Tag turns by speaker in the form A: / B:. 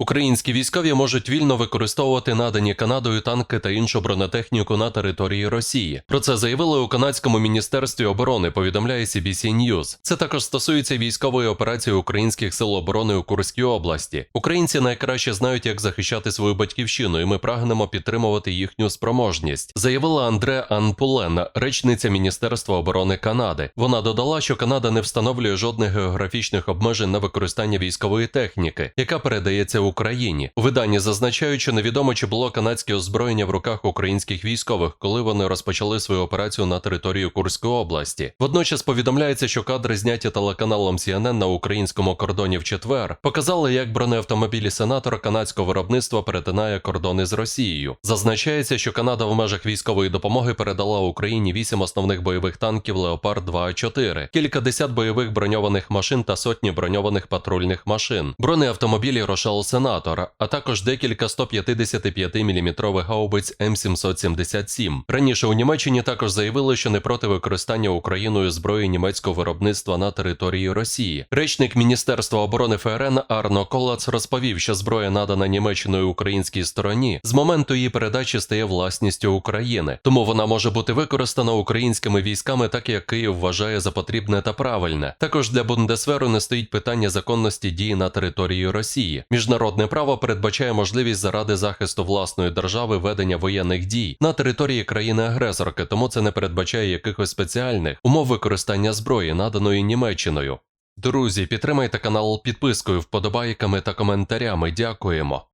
A: Українські військові можуть вільно використовувати надані Канадою танки та іншу бронетехніку на території Росії. Про це заявили у канадському міністерстві оборони. Повідомляє CBC News. Це також стосується військової операції українських сил оборони у Курській області. Українці найкраще знають, як захищати свою батьківщину, і ми прагнемо підтримувати їхню спроможність. Заявила Андре Анпулен, речниця Міністерства оборони Канади. Вона додала, що Канада не встановлює жодних географічних обмежень на використання військової техніки, яка передається Україні. У виданні зазначають, що невідомо чи було канадське озброєння в руках українських військових, коли вони розпочали свою операцію на території Курської області. Водночас повідомляється, що кадри зняті телеканалом CNN на українському кордоні в четвер показали, як бронеавтомобілі сенатора канадського виробництва перетинає кордони з Росією. Зазначається, що Канада в межах військової допомоги передала Україні вісім основних бойових танків Леопард 2 а 4 кілька десят бойових броньованих машин та сотні броньованих патрульних машин, бронеавтомобілі Рошал Сенатор, а також декілька 155 мм гаубиць М777. Раніше у Німеччині також заявили, що не проти використання Україною зброї німецького виробництва на території Росії. Речник Міністерства оборони ФРН Арно Колац розповів, що зброя надана Німеччиною українській стороні з моменту її передачі стає власністю України, тому вона може бути використана українськими військами, так як Київ вважає за потрібне та правильне. Також для Бундесверу не стоїть питання законності дії на території Росії. Міжнародне право передбачає можливість заради захисту власної держави ведення воєнних дій на території країни-агресорки, тому це не передбачає якихось спеціальних умов використання зброї, наданої Німеччиною. Друзі, підтримайте канал підпискою, вподобайками та коментарями. Дякуємо.